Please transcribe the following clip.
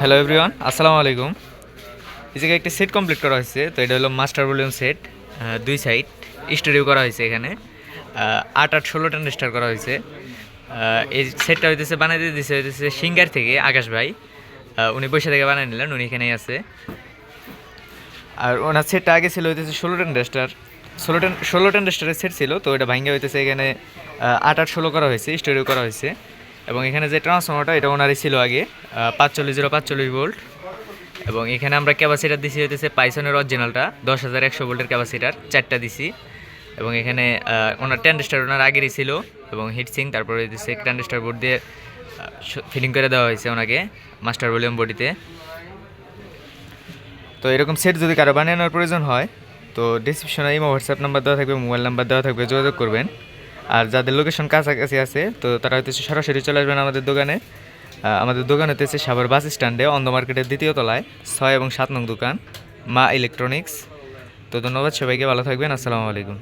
Hello everyone আসসালামু আলাইকুম। এই জায়গায় একটা সেট কমপ্লিট করা হয়েছে, তো এটা হলো মাস্টার ভলিউম সেট দুই সাইড স্টুডিও করা হয়েছে এখানে। আট আট ষোলো ট্রানজিস্টার করা হয়েছে। এই সেটটা হইতেছে, বানাই দিয়ে হইতেছে সিঙ্গার থেকে আকাশ ভাই। উনি পয়সা থেকে বানিয়ে নিলেন, উনি এখানেই আছে। আর ওনার সেটটা আগে ছিল হইতেছে ষোলো ট্রানজিস্টার ষোলো টেন ষোলো ট্রানজিস্টারের সেট ছিল, তো এটা ভাঙ্গে হইতেছে এখানে আট আট ষোলো করা হয়েছে স্টুডিও করা হয়েছে। এবং এখানে যে ট্রান্সফর্মারটা এটা ওনারই ছিল আগে পাঁচচল্লিশ জিরো পাঁচচল্লিশ ভোল্ট। এবং এখানে আমরা ক্যাপাসিটার দিছি হইতেছে পাইসনের অরিজিনালটা দশ হাজার একশো ভোল্টের ক্যাপাসিটার, চারটা দিছি। এবং এখানে ওনার ট্যান্ডেস্টার ওনার আগেরই ছিল, এবং হিটসিং তারপরে হইতেছে ট্যান্ডেস্টার বোর্ড দিয়ে ফিলিং করে দেওয়া হয়েছে ওনাকে মাস্টার ভলিউম বডিতে তো এরকম সেট যদি কারও বানানোর প্রয়োজন হয়, তো ডিসক্রিপশনে ইমো হোয়াটসঅ্যাপ নাম্বার দেওয়া থাকবে মোবাইল নাম্বার দেওয়া থাকবে, যোগাযোগ করবেন। আর যাদের লোকেশন কাছাকাছি আছে, তো তারা হয়তো সরাসরি চলে আসবেন আমাদের দোকানে। আমাদের দোকান হতেছে সাভার বাস স্ট্যান্ডে, অন্ধ মার্কেটের দ্বিতীয় তলায়, ছয় এবং সাত নং দোকান, মা ইলেকট্রনিক্স। তো ধন্যবাদ সবাইকে, ভালো থাকবেন, আসসালামু আলাইকুম।